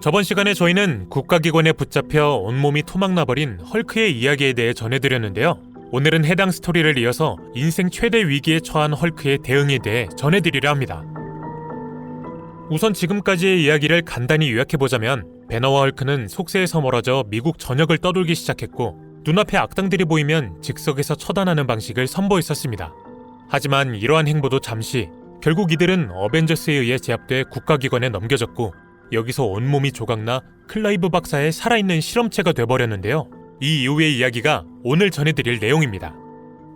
저번 시간에 저희는 국가기관에 붙잡혀 온몸이 토막나버린 헐크의 이야기에 대해 전해드렸는데요. 오늘은 해당 스토리를 이어서 인생 최대 위기에 처한 헐크의 대응에 대해 전해드리려 합니다. 우선 지금까지의 이야기를 간단히 요약해보자면 배너와 헐크는 속세에서 멀어져 미국 전역을 떠돌기 시작했고 눈앞에 악당들이 보이면 즉석에서 처단하는 방식을 선보였었습니다. 하지만 이러한 행보도 잠시 결국 이들은 어벤져스에 의해 제압돼 국가기관에 넘겨졌고 여기서 온몸이 조각나 클라이브 박사의 살아있는 실험체가 돼버렸는데요. 이 이후의 이야기가 오늘 전해드릴 내용입니다.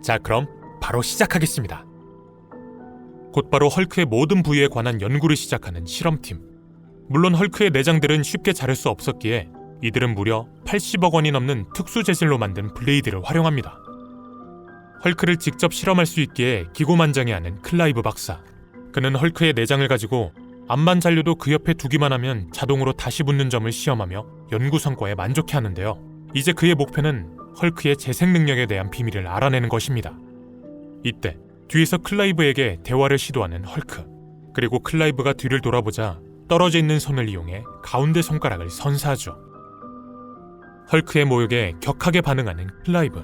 자, 그럼 바로 시작하겠습니다. 곧바로 헐크의 모든 부위에 관한 연구를 시작하는 실험팀. 물론 헐크의 내장들은 쉽게 자를 수 없었기에 이들은 무려 80억 원이 넘는 특수 재질로 만든 블레이드를 활용합니다. 헐크를 직접 실험할 수 있기에 기고만장해하는 클라이브 박사. 그는 헐크의 내장을 가지고 암만 잔려도 그 옆에 두기만 하면 자동으로 다시 붙는 점을 시험하며 연구 성과에 만족해 하는데요. 이제 그의 목표는 헐크의 재생 능력에 대한 비밀을 알아내는 것입니다. 이때 뒤에서 클라이브에게 대화를 시도하는 헐크. 그리고 클라이브가 뒤를 돌아보자 떨어져 있는 손을 이용해 가운데 손가락을 선사하죠. 헐크의 모욕에 격하게 반응하는 클라이브.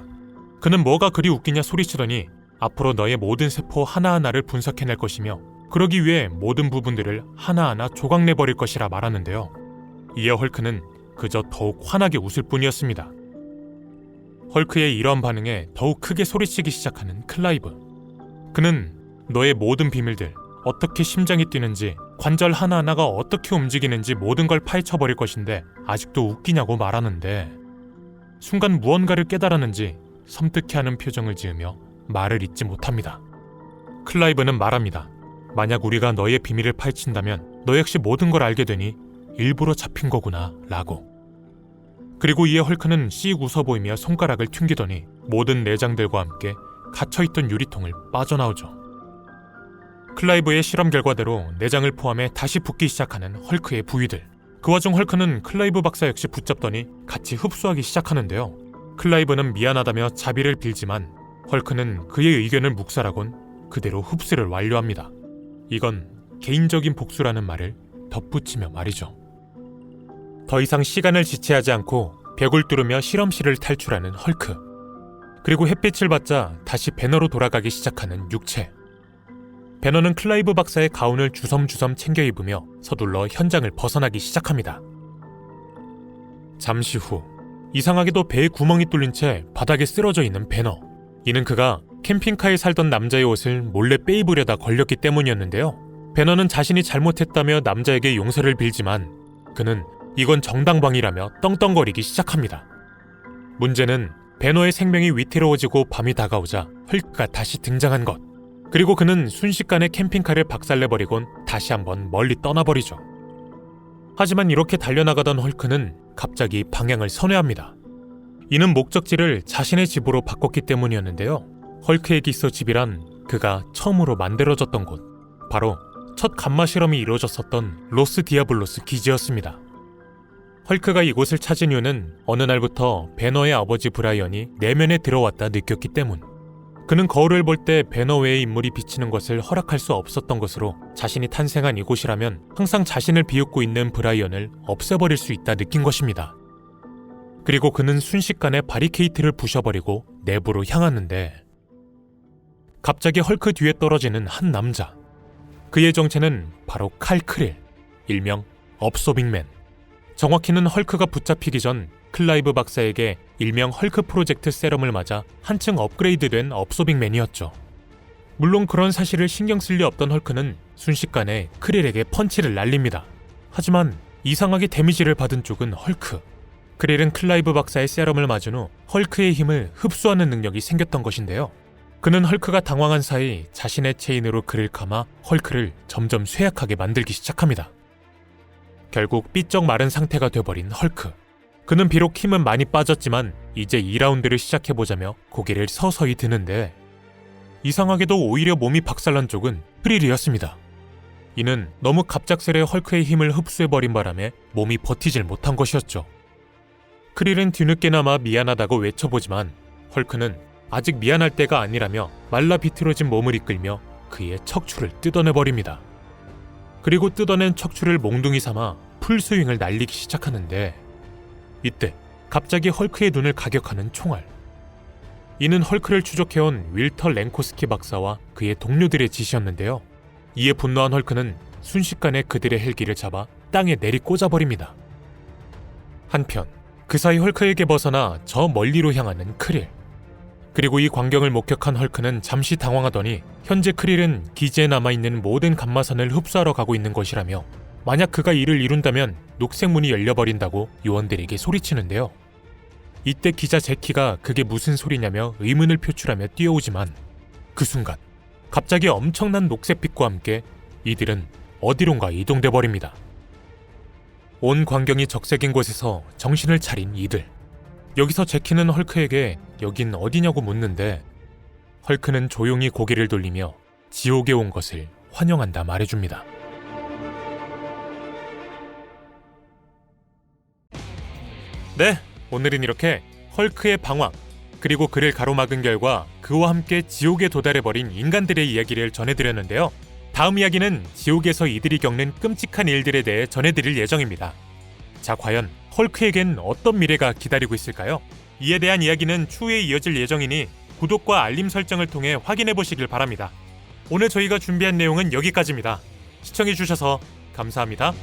그는 뭐가 그리 웃기냐 소리치더니 앞으로 너의 모든 세포 하나하나를 분석해낼 것이며 그러기 위해 모든 부분들을 하나하나 조각내 버릴 것이라 말하는데요. 이어 헐크는 그저 더욱 환하게 웃을 뿐이었습니다. 헐크의 이러한 반응에 더욱 크게 소리치기 시작하는 클라이브. 그는 너의 모든 비밀들, 어떻게 심장이 뛰는지, 관절 하나하나가 어떻게 움직이는지 모든 걸 파헤쳐 버릴 것인데 아직도 웃기냐고 말하는데 순간 무언가를 깨달았는지 섬뜩해하는 표정을 지으며 말을 잇지 못합니다. 클라이브는 말합니다. 만약 우리가 너의 비밀을 파헤친다면 너 역시 모든 걸 알게 되니 일부러 잡힌 거구나 라고. 그리고 이에 헐크는 씩 웃어 보이며 손가락을 튕기더니 모든 내장들과 함께 갇혀있던 유리통을 빠져나오죠. 클라이브의 실험 결과대로 내장을 포함해 다시 붙기 시작하는 헐크의 부위들. 그 와중 헐크는 클라이브 박사 역시 붙잡더니 같이 흡수하기 시작하는데요. 클라이브는 미안하다며 자비를 빌지만 헐크는 그의 의견을 묵살하곤 그대로 흡수를 완료합니다. 이건 개인적인 복수라는 말을 덧붙이며 말이죠. 더 이상 시간을 지체하지 않고 벽을 뚫으며 실험실을 탈출하는 헐크. 그리고 햇빛을 받자 다시 배너로 돌아가기 시작하는 육체. 배너는 클라이브 박사의 가운을 주섬주섬 챙겨 입으며 서둘러 현장을 벗어나기 시작합니다. 잠시 후 이상하게도 배에 구멍이 뚫린 채 바닥에 쓰러져 있는 배너. 이는 그가 캠핑카에 살던 남자의 옷을 몰래 빼입으려다 걸렸기 때문이었는데요. 배너는 자신이 잘못했다며 남자에게 용서를 빌지만 그는 이건 정당방위라며 떵떵거리기 시작합니다. 문제는 배너의 생명이 위태로워지고 밤이 다가오자 헐크가 다시 등장한 것. 그리고 그는 순식간에 캠핑카를 박살내버리곤 다시 한번 멀리 떠나버리죠. 하지만 이렇게 달려나가던 헐크는 갑자기 방향을 선회합니다. 이는 목적지를 자신의 집으로 바꿨기 때문이었는데요. 헐크에게 있어 집이란 그가 처음으로 만들어졌던 곳, 바로 첫 감마 실험이 이루어졌었던 로스 디아블로스 기지였습니다. 헐크가 이곳을 찾은 이유는 어느 날부터 배너의 아버지 브라이언이 내면에 들어왔다 느꼈기 때문. 그는 거울을 볼 때 배너 외의 인물이 비치는 것을 허락할 수 없었던 것으로 자신이 탄생한 이곳이라면 항상 자신을 비웃고 있는 브라이언을 없애버릴 수 있다 느낀 것입니다. 그리고 그는 순식간에 바리케이트를 부셔버리고 내부로 향하는데 갑자기 헐크 뒤에 떨어지는 한 남자. 그의 정체는 바로 칼 크릴, 일명 업소빅맨. 정확히는 헐크가 붙잡히기 전 클라이브 박사에게 일명 헐크 프로젝트 세럼을 맞아 한층 업그레이드된 업소빅맨이었죠. 물론 그런 사실을 신경 쓸 리 없던 헐크는 순식간에 크릴에게 펀치를 날립니다. 하지만 이상하게 데미지를 받은 쪽은 헐크. 크릴은 클라이브 박사의 세럼을 맞은 후 헐크의 힘을 흡수하는 능력이 생겼던 것인데요. 그는 헐크가 당황한 사이 자신의 체인으로 그를 감아 헐크를 점점 쇠약하게 만들기 시작합니다. 결국 삐쩍 마른 상태가 돼버린 헐크. 그는 비록 힘은 많이 빠졌지만 이제 2라운드를 시작해보자며 고개를 서서히 드는데 이상하게도 오히려 몸이 박살난 쪽은 프릴이었습니다. 이는 너무 갑작스레 헐크의 힘을 흡수해버린 바람에 몸이 버티질 못한 것이었죠. 크릴은 뒤늦게나마 미안하다고 외쳐보지만 헐크는 아직 미안할 때가 아니라며 말라 비틀어진 몸을 이끌며 그의 척추를 뜯어내버립니다. 그리고 뜯어낸 척추를 몽둥이 삼아 풀스윙을 날리기 시작하는데 이때 갑자기 헐크의 눈을 가격하는 총알. 이는 헐크를 추적해온 윌터 랭코스키 박사와 그의 동료들의 짓이었는데요. 이에 분노한 헐크는 순식간에 그들의 헬기를 잡아 땅에 내리 꽂아버립니다. 한편 그 사이 헐크에게 벗어나 저 멀리로 향하는 크릴. 그리고 이 광경을 목격한 헐크는 잠시 당황하더니 현재 크릴은 기지에 남아있는 모든 감마선을 흡수하러 가고 있는 것이라며 만약 그가 이를 이룬다면 녹색 문이 열려버린다고 요원들에게 소리치는데요. 이때 기자 제키가 그게 무슨 소리냐며 의문을 표출하며 뛰어오지만 그 순간 갑자기 엄청난 녹색빛과 함께 이들은 어디론가 이동돼 버립니다. 온 광경이 적색인 곳에서 정신을 차린 이들. 여기서 제키는 헐크에게 여긴 어디냐고 묻는데 헐크는 조용히 고개를 돌리며 지옥에 온 것을 환영한다 말해줍니다. 네, 오늘은 이렇게 헐크의 방황 그리고 그를 가로막은 결과 그와 함께 지옥에 도달해버린 인간들의 이야기를 전해드렸는데요. 다음 이야기는 지옥에서 이들이 겪는 끔찍한 일들에 대해 전해드릴 예정입니다. 자, 과연 헐크에겐 어떤 미래가 기다리고 있을까요? 이에 대한 이야기는 추후에 이어질 예정이니 구독과 알림 설정을 통해 확인해 보시길 바랍니다. 오늘 저희가 준비한 내용은 여기까지입니다. 시청해 주셔서 감사합니다.